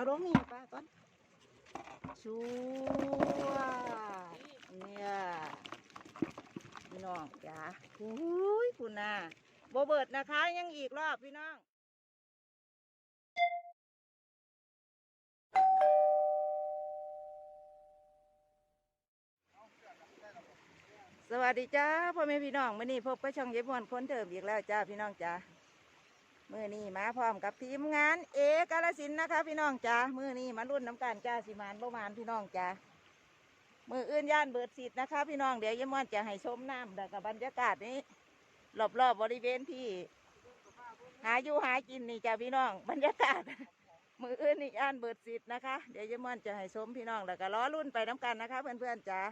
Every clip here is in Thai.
เอาลงนี่ป้าก่อนชัวเนี่ยพี่น้องจ้าอุ้ยคุณน่ะโบเบิดนะคะ ยังอีกรอบพี่น้องสวัสดีจ้าพ่อแม่พี่น้องมื่อนี้พบกับช่องเย็บมวนคนเดิมอีกแล้วจ้าพี่น้องจ้า มื่อนี้มาพร้อมกับทีมงานเอกาลสินนะคะ พี่น้องจ้ามื่อนี้มารุ่นน้ำกันจ้าสิมานประมาณพี่น้องจ้ามืออื่นย่านเบิดสิทธ์นะคะ พี่น้องเดี๋ยวยมวนจะให้ชมน้ำแล้วกับบรรยากาศนี้รอบๆบบริเวณที่ หาอยู่หากินนี่จ้าพี่น้องบรรยากาศ มืออื่นนี่ย่านเบิดสิทธ์นะคะ เดี๋ยวยมวนจะให้ชมพี่น้องแล้วก็ล้อรุ่นไปน้ำกันนะคะ เพื่อนๆจ้า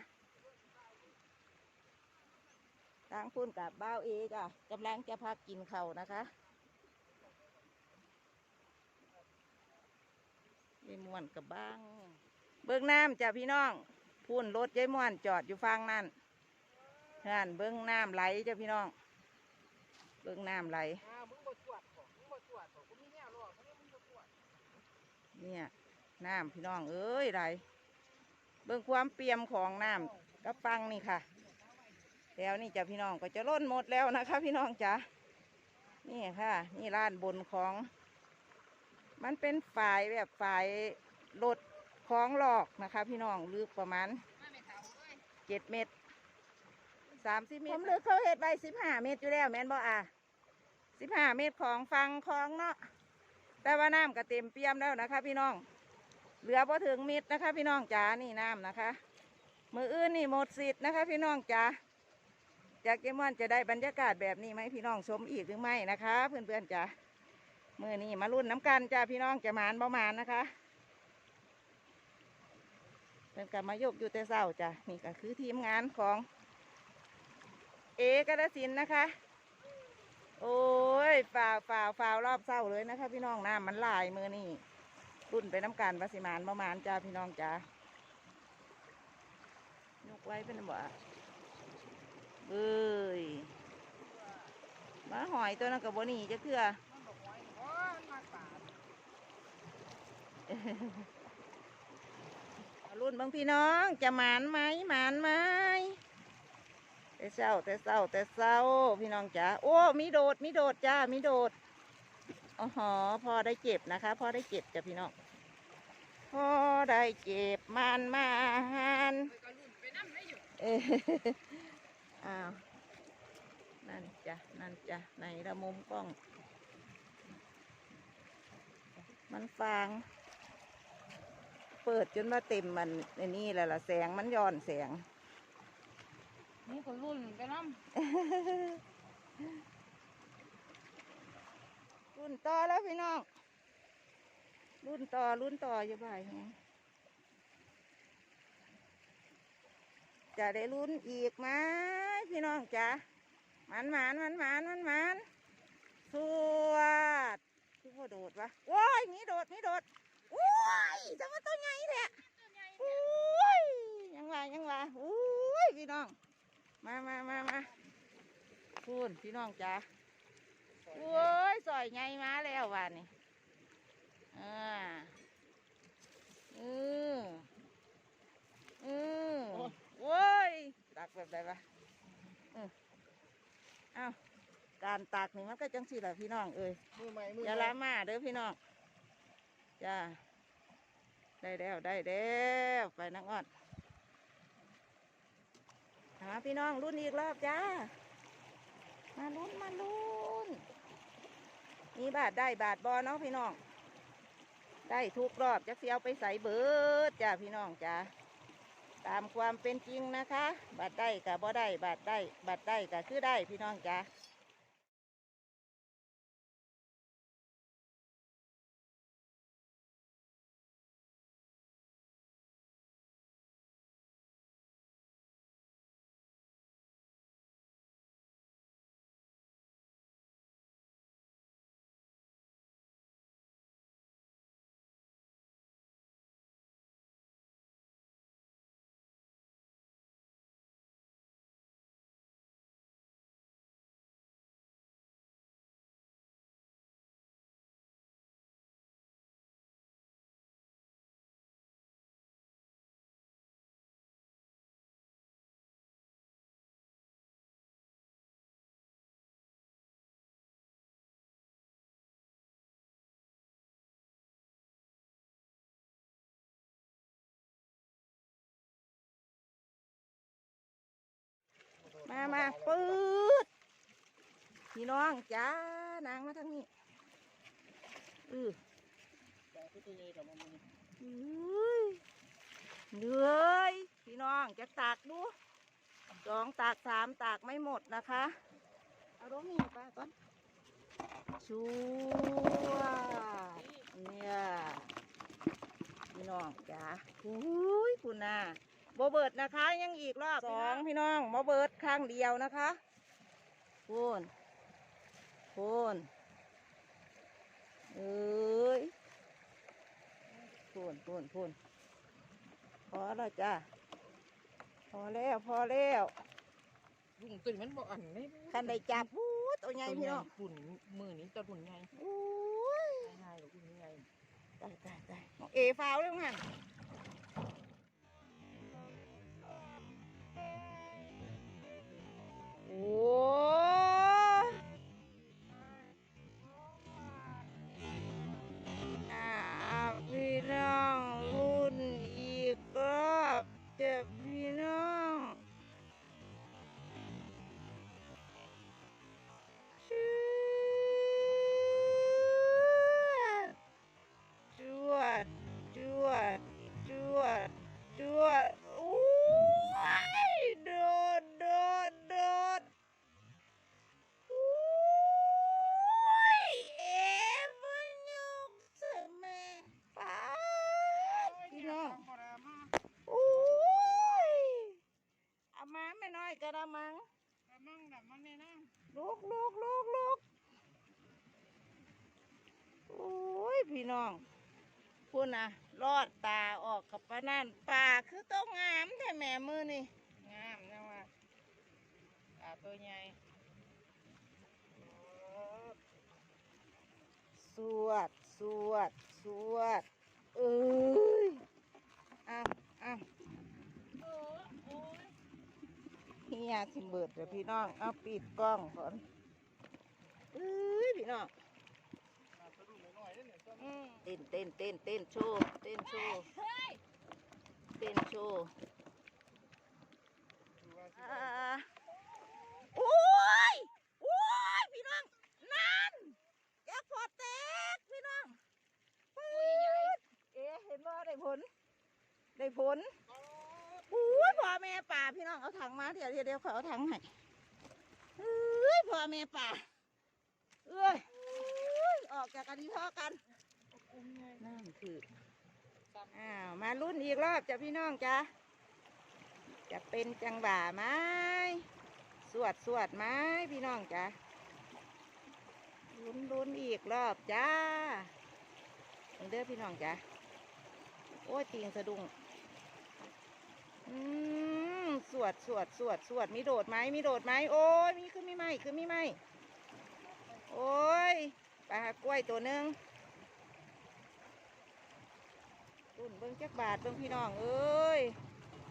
ทางพุ่นกับบ้าวเอกอะกำลังจะพักกินเขานะคะ ยายม่วนกับบ้าง เบิ้งน้ำจ้ะพี่น้องพุ่นรถยายม่วนจอดอยู่ฟังนั่นนั่นเบิ้งน้ำไหลจ้ะพี่น้อง เบิ้งน้ำไหลเนี่ยน้ำพี่น้องเอ้ยไหลเบิ้งความเปี่ยมของน้ำกับฟังนี่ค่ะ แล้วนี่จ้ะพี่น้องก็จะล้นหมดแล้วนะคะ พี่น้องจ้ะนี่ค่ะ นี่ร้านบนของ มันเป็นฝายแบบฝายรถของหลอกนะคะ พี่น้องลึกประมาณเจ็ดเมตรสามสิบเมตรผมลึกเขาเห็ดไว้สิบห้าเมตรอยู่แล้วแม่นบ่อะสิบห้าเมตรของฟังของเนาะแต่ว่าน้ำก็เต็มเปี่ยมแล้วนะคะ พี่น้อง เหลือพอถึงเมตรนะคะ พี่น้องจ๋านี่น้ำนะคะ มืออื่นนี่หมดสิทธิ์นะคะ พี่น้องจ๋าจากเกมอนจะได้บรรยากาศแบบนี้ไหมพี่น้องชมอีกหรือไม่นะคะ เพื่อนๆจ้ะ มือนี้มารุ่นน้ำกันจ้าพี่น้องจะมานประมาณนะคะเป็นการมายกอยู่แต่เศร้าจ้ะนี่ก็คือทีมงานของ เอกระสินนะคะ โอ้ยฝ่าวฝ่าวฝ่าวรอบเศร้าเลยนะคะ พี่น้องน้ำมันลายมือนี่รุ่นไปน้ำกันวสิมานประมาณจ้าพี่น้องจ้ายกไว้เป็นบ่เอ้ยมาหอยตัวนั้นกับบนี่จะเคือ มันบ่หวยโอ้ยมันมากปาด เอา รุ่นบางพี่น้องจะหมานไหมหมานไหมแต่เศร้าแต่เศร้าแต่เศร้าพี่น้องจ๋าโอ้มีโดดมีโดดจ้ามีโดดอ๋อหอพอได้เจ็บนะคะพอได้เจ็บจ้ะพี่น้องพอได้เจ็บมันมานไปก็รุ่นไปนำได้อยู่เอ้ยอ้าวนั่นจ้ะนั่นจ้ะในระมุมกล้อง มันฟาง เปิดจนมาเต็มมันในนี่แหละล่ะแสงมันย้อนแสงมึงก็รุ่นไปนำรุ่นต่อแล้วพี่น้องรุ่นต่อรุ่นต่ออยู่บ่ายแฮงจะได้รุ่นอีกไหมพี่น้องจ้ะมันหมานมันหมานมันหมานสวดคือพ่อโดดวะโอ้ยมีโดดมีโดด โอ้ยจะมาตัวใหญ่แท้โอ้ยยังว่ายังว่าโอ้ยพี่น้อง มามามามาพูนพี่น้องจ้ะโอ้ยสอยไงมาแล้ววานนี่อ่าอืออือโอ้ยตักแบบใดวะอือเอ้าการตักนี่มันก็จังสิแหละพี่น้องเอ้ยมือใหม่มืออย่าใหละม่มาเด้อพี่น้อง จ้า ได้แล้วได้แล้วไปนักออดหาพี่น้องรุ่นอีกรอบจ้า มาลุ้นมาลุ้นมีบาทได้บาทบอเนาะพี่น้อง ได้ทุกรอบจะเสียวไปใส่เบิดจ้าพี่น้องจ้าตามความเป็นจริงนะคะ บาทได้กับบ่ได้บาทได้บาทได้ก็คือได้พี่น้องจ้า มามาปืดพี่น้องจ้านางมาทางนี้อือแต่ที่ตัวใหญ่แต่มันมันอุ้ยเหนื่อยพี่น้องจะตากดูสองตากสามตากไม่หมดนะคะ เอาลงนี่ป้าก่อนชัวเนี่ยพี่น้องจ้าอุ้ยคุณน่ะ โบเบิดนะคะ ยังอีกรอบสองพี่น้องโบเบิดข้างเดียวนะคะพูนพูนเอ้ยพูนพูนพูนพอแล้วจ้าพอแล้วพอแล้วลุงตัวนี้มันบ่อันเลยคันได้จับพูดตัวใหญ่พี่น้องหุ่นมือนี้ตัวหุ่นใหญ่โอ้ยง่ายๆหรอกหุ่นใหญ่ตายตายตายน้องเอฟาวเลยมั้ง โาไม่น้อยกระมังมั่งแบบมันเนี่ยนะลูกลูกลูกลูกโอ้ยพี่น้องพูดนะรอดตาออกกับปะนั่นป่าคือต้องงามแต่แม่มือนี่งามนะว่าตาตัวใหญ่สวดสวดสวดเอ้ยเอ้าวอ้าว เฮียสิเบิดเดี๋ยวพี่น้อง เอาปิดกล้องก่อนเอ้ยพี่น้องเต้นเต้นเต้นเต้นโชว์เต้นโชว์เต้นโชว์โอ้ยโอ้ยพี่น้อง นั่นแจ็คพอตแตกพี่น้องปื๊ดเอ๊ะเห็นว่าได้ผล ได้ผลโอ้ย อแม่ป่าพี่น้องเอาถังมาเดี๋ยวเดี๋ยวเดียวขอเอาถังให้เอ้ยพ่อแม่ป่าเอ้ยเอ้ยออกจากกันที่พ่อกันนั่นคืออ้าวมารุ่นอีกรอบจ้ะพี่น้องจ้ะจะเป็นจังหวะไหมสวดสวดไหมพี่น้องจ้ะลุ้นลุ้นอีกรอบจ้าเด้อพี่น้องจ้ะโอ้ยตีนสะดุ้งอืมส วดสวดสวดสวดมีโดดไหมมีโดดไหมโอ้ยมีขึ้นมีไหมขึ้นมีไหมโอ้ยปลากล้วยตัวหนึ่งรุ่นเบิ้งจักบาทเบิ้งพี่น้องเอ้ย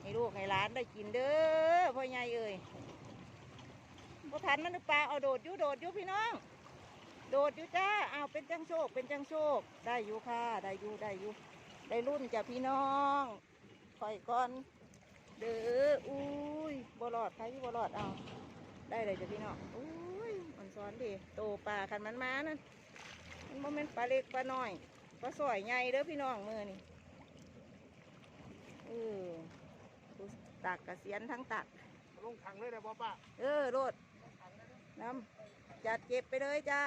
ให้ลูกให้หลานได้กินเด้อพ่อใหญ่เอ้ยบ่ทันมันปลาเอาโดดอยู่โดดอยู่พี่น้อง โดดอยู่จ้าเอาเป็นจังโชคเป็นจังโชคได้อยู่ค่ะได้อยู่ได้อยู่ได้รุ่นจ้ะพี่น้องคอยก่อน เด้ออุ้ยบ่รอดใครอยู่บ่รอดเอา ได้เลยจ้ะพี่น้องอุ้ยมันซ้อนดีโตปลาคันมันมานั่นมันบ่แม่นปลาเล็กปลาน้อยปลาสอยใหญ่เด้อพี่น้องมือนี่เออดูตักกระเสียนทั้งตักลงถังเลยนะบ่ป้าเออโรดน้ำจัดเก็บไปเลยจ้า